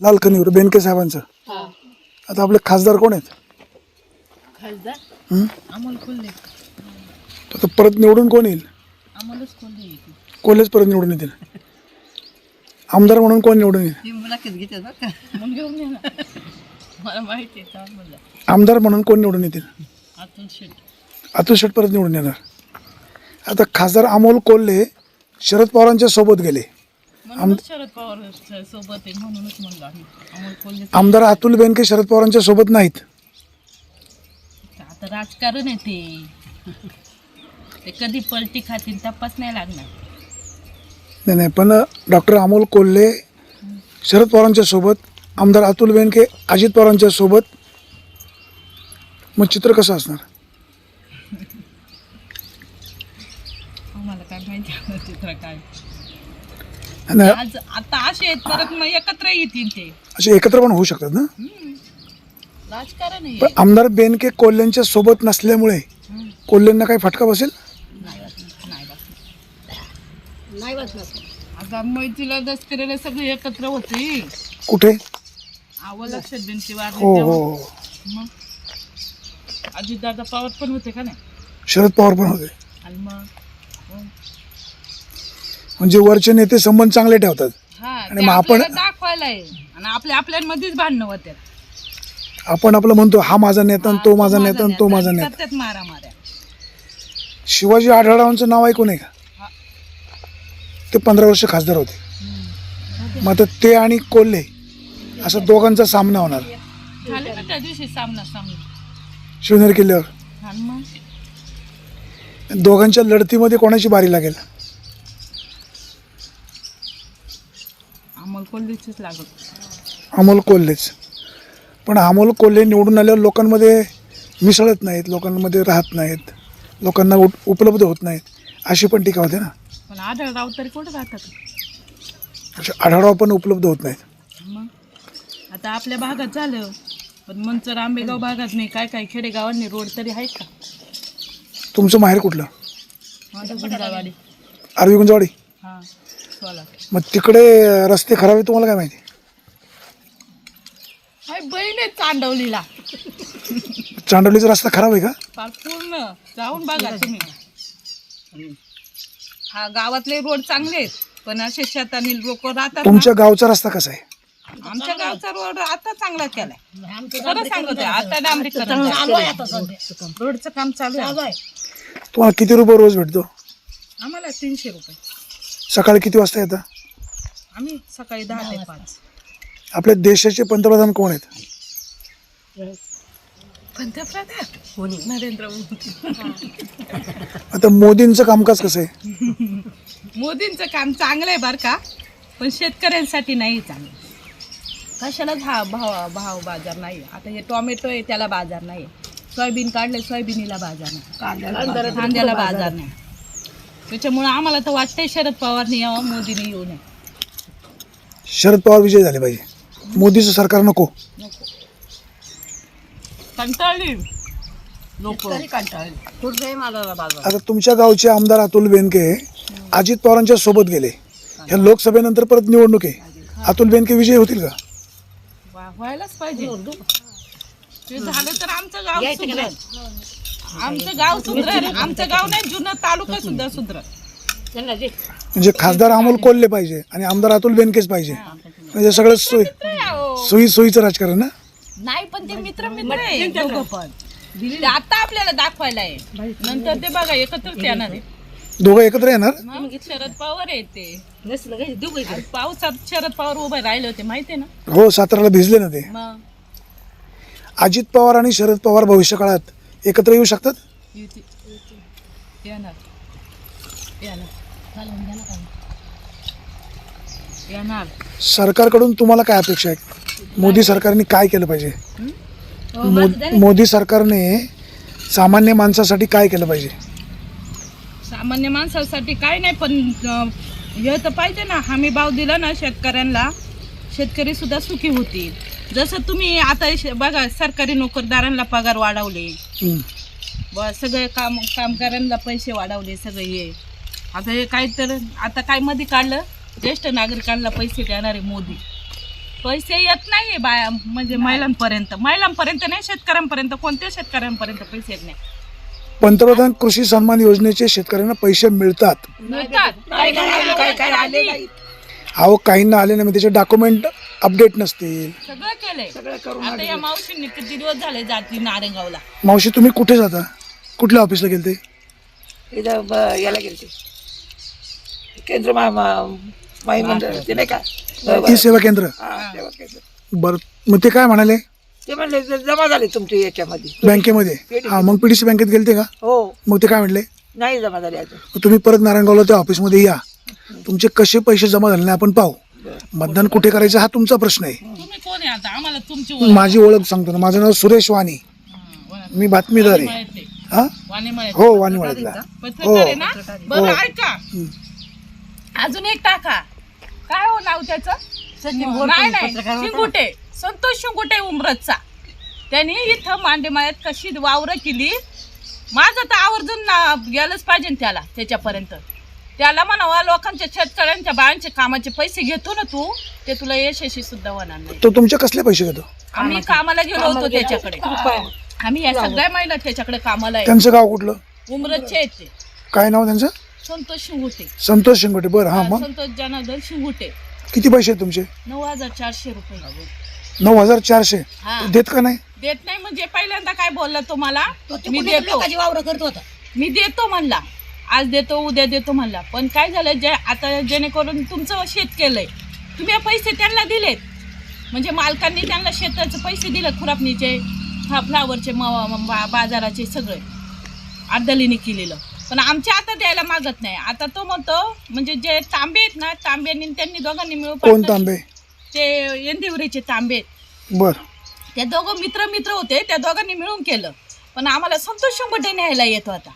लाल खनिवर बेनके साहेबांचं. आता आपले खासदार कोण आहेत? खासदार? हं? अमोल कोल्हे आता परत निवडून कोण येईल? अमोलच कोल्हे येते कोल्हेच परत निवडून येतील. आमदार म्हणून कोण निवडून येईल? ही मुलाखत घेते बरं का? मग घेऊन ये ना. मला माहिती आहे का मुलं. आमदार म्हणून कोण निवडून येतील? अतुल शेट. अतुल शेट परत निवडून येणार. आता खासदार अमोल कोल्हे शरद पवारांच्या सोबत गेले. म्हणूनच शरद पवार स- सोबत आहे म्हणूनच म्हणलं आम्ही. अमोल कोल्हे आमदार अतुल बेनके शरद पवारांच्या सोबत नाहीत. आता राजकारण आहे ते. ते कधी पलटी खातील तपास नाही लागणार. नाही नाही पण डॉक्टर अमोल कोल्हे शरद पवारांच्या सोबत आमदार अतुल बेनके अजित पवारांच्या सोबत मग चित्र कसं असणार? आम्हाला काय माहिती चित्र काय. आणि आज आता असे आहेत परत मग एकत्र येतील ते. असे एकत्र पण होऊ शकतात ना? राजकारण आहे. पण आमदार बेनके कोल्ह्यांच्या सोबत नसल्यामुळे. कोल्हेंना काही फटका बसेल? नाही बसणार नाही बसणार. नाही बसणार आता मैत्रीला दसकरीला सगळे एकत्र होते. कुठे? आवं लक्षात वारली हो हो तेव्हा. हो. मग? अजितदादा पवार पण होते का नाही? शरद पवार पण होते. आणि मग. म्हणजे वरचे नेते संबंध चांगले ठेवतात. हा आणि मग आपण- आपल्याला दाखवायला आहे आणि आपल्या आपल्यामध्येच भांडणं होत्यात. आपण आपलं म्हणतो हा माझा नेता आणि तो माझा नेता आणि तो माझा नेता. करतात मारा माऱ्या. शिवाजी आढळरावांचं नाव ऐकून आहे का. ते पंधरा वर्ष खासदार होते. मग आता ते आणि कोल्हे असा दोघांचा सामना होणार. झाले त्या दिवशी सामना सामना? शिवनेरी किल्ल्यावर. आणि मग? दोघांच्या लढतीमध्ये कोणाची बारी लागेल? अमोल कोल्हेचीच लागत अमोल कोल्हेच. पण अमोल कोल्हे निवडून आल्यावर लोकांमध्ये मिसळत नाहीत लोकांमध्ये राहत नाहीत लोकांना उप उपलब्ध होत नाहीत अशी पण टीका होते ना? पण आढळराव तरी कुठं राहतात? आढळराव पण उपलब्ध होत नाहीत. मग? आता आपल्या भागात झालं पण मंचर आंबेगाव भागात नाही काय काय खेडेगावांनी रोड तरी आहेत का? तुमचं माहेर कुठलं? आरवी गुंजवाडी? हां. मग तिकडे रस्ते खराब आहे तुम्हाला काय माहिती? हाय बहीण आहे चांडवलीला. चांडवलीचा रस्ता खराब आहे का? फार पूर्ण. जाऊन बघा तुम्ही. हा गावातले रोड चांगले आहेत पण असे शेतानी लोक राहतात ना. तुमच्या गावचा रस्ता कसा आहे? आमच्या गावचा रोड आता चांगला केलाय. खरं सांगतोय आता डांबरीकरण. रोडचं काम चालू आहे. तुम्हाला किती रुपये रोज भेटतो? आम्हाला तीनशे रुपये. सकाळी किती वाजता येतं? आम्ही सकाळी दहा ते पाच. आपल्या देशाचे पंतप्रधान कोण आहेत? पंतप्रधान? नरेंद्र मोदी. आता मोदींचं कामकाज कसं आहे? मोदींचं काम चांगलं आहे बरं का पण शेतकऱ्यांसाठी नाही चांगलं. कशालाच हा भाव भाव बाजार नाही? आता हे टोमॅटो आहे त्याला बाजार नाही. सोयाबीन काढले सोयाबीनीला बाजार नाही. कांद्याला बाजार नाही. त्याच्यामुळं आम्हाला तर वाटतंय शरद पवारने यावं मोदीने येऊ नये. शरद पवार विजय झाले पाहिजे. मोदीचं सरकार नको. नको. कंटाळली. लोक. कंटाळली. कुठे मला बाजार. आता तुमच्या गावचे आमदार अतुल बेनके अजित पवारांच्या सोबत गेले. ह्या लोकसभेनंतर परत निवडणूक आहे. अतुल बेनके विजय होतील का? वा- व्हायलाच पाहिजे. ते झालं तर आमचं गाव सुधरेल. आमचं गाव सुधरेल आमचं गाव नाही जुनं तालुका सुद्धा सुधरल. म्हणजे खासदार अमोल कोल्हे पाहिजे आणि आमदार अतुल बेनकेच पाहिजे. म्हणजे सगळं सोयी सोयी सोयीचं राजकारण ना? नाही पण ते मित्र मित्र आहे. दोघं पण. ते आता आपल्याला दाखवायला आहे. नंतर ते बघा एकत्रच येणार आहे. दोघं एकत्र येणार? मग शरद पवार आहे ते. पावसात शरद पवार उभे राहिले होते माहितीये ना? हो साताराला भिजले ना ते. मग? अजित पवार आणि शरद पवार भविष्य काळात एकत्र येऊ शकतात? युती येणार येणार येणार सरकारकडून तुम्हाला काय अपेक्षा आहे? मोदी सरकारने काय केलं पाहिजे? मो- मोदी सरकारने सामान्य माणसासाठी काय केलं पाहिजे? सामान्य माणसासाठी काय नाही पण हे तर पाहिजे ना. हमी भाव दिला ना शेतकऱ्यांना शेतकरी सुद्धा सुखी होतील. जसं तुम्ही आता बघा सरकारी नोकरदारांना पगार वाढवले. ब सगळे काम कामगारांना पैसे वाढवले सगळे हे. आता हे काय तर आता काय मध्ये काढलं? ज्येष्ठ नागरिकांना पैसे देणारे मोदी. पैसे येत नाहीये बाया म्हणजे महिलांपर्यंत. महिलांपर्यंत नाही शेतकऱ्यांपर्यंत. कोणत्या शेतकऱ्यांपर्यंत पैसे येत नाही? पंतप्रधान कृषी सन्मान योजनेचे शेतकऱ्यांना पैसे मिळतात. मिळतात. काय काय आले नाही. अहो काहींना आले नाही मग त्याचे डॉक्युमेंट अपडेट नसतील. सगळं केलंय. सगळं करून आता या मावशींनी किती दिवस झाले जाती नारेगावला? मावशी तुम्ही कुठे जाता? कुठल्या ऑफिसला गेलते? इथं ब- याला गेलते. केंद्र मा मा- माई मंडळ ते नाही का? ई सेवा केंद्र? हा. बरं मग ते काय म्हणाले? ते म्हणले ज- जमा झाले तुमचे याच्यामध्ये. बँकेमध्ये? हा मग पीडीसी बँकेत गेलते का? हो. मग ते काय म्हणले नाही जमा झाले अजून. मग तुम्ही परत नारायणगावला त्या ऑफिसमध्ये या. तुमचे कसे पैसे जमा झाले नाही आपण पाहू. मतदान कुठे करायचं हा तुमचा प्रश्न आहे. तुम्ही कोण आहे आता? आम्हाला तुमची ओळख. माझी ओळख सांगतो ना. माझं नाव सुरेश वाणी. मी बातमीदार आहे. माहिती हा? वाणी माहिती हो वाणीवाड्यातला पत्रकार आहे ना? बरं ऐका. अजून एक टाका. काय हो नाव त्याचं? नाही नाही. शिंगुटे. संतोष शिंगुटे उमरतचा. त्यांनी इथं मांडेमाळ्यात कशी वावरं केली? माझं तर आवर्जून ना गेलंच पाहिजे ना त्याला त्याच्यापर्यंत. त्याला म्हणावा लोकांच्या शेतकऱ्यांच्या बायांचे कामाचे पैसे घेतो ना तू ते तुला यशस्वी सुद्धा होणार नाही. तो तुमचे कसले पैसे घेतो? आम्ही कामाला गेलो होतो त्याच्याकडे. आम्ही या सगळ्या महिला त्याच्याकडे कामाला आहे. त्यांचं गाव कुठलं? उमरतचे आहेत ते काय नाव त्यांचं? संतोष शिंगुटे. संतोष शिंगोटे. बरं हा मग? संतोष जनार्दन शिंगुटे. किती पैसे आहेत तुमचे? नऊ हजार चारशे रुपये. नऊ हजार चारशे. हा. देत का नाही? देत नाही म्हणजे पहिल्यांदा काय बोलला तुम्हाला? मी देतो. करत होता मी देतो म्हणला. आज देतो उद्या देतो म्हणला. पण काय झालं जे आता जेणेकरून तुमचं शेत केलंय तुम्ही पैसे त्यांना दिलेत. म्हणजे मालकांनी त्यांना शेताचे पैसे दिले खुरापणीचे हा फ्लावरचे बा- बाजाराचे सगळे. अर्धलीने केलेलं. पण आमच्या आता द्यायला मागत नाही. आता तो म्हणतो म्हणजे जे तांबे आहेत ना तांब्यांनी त्यांनी दोघांनी मिळून तांबे? ते एंदिवरीचे तांबे आहेत. बर. त्या दोघं मित्र मित्र होते त्या दोघांनी मिळून केलं. पण आम्हाला संतोष शंभर न्यायला येतो आता.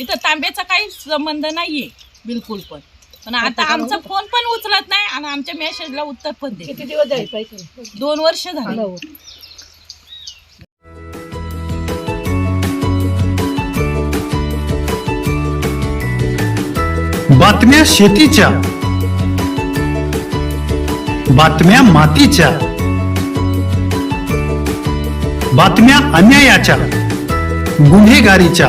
इथं तांब्याचा काही संबंध नाहीये बिलकुल पण. पण आता आमचा फोन पण उचलत नाही आणि आमच्या मेसेजला उत्तर पण दे किती दिवस पैसे दोन वर्ष झाली. बातम्या शेतीच्या. बातम्या मातीच्या. बातम्या अन्यायाच्या. गुन्हेगारीच्या.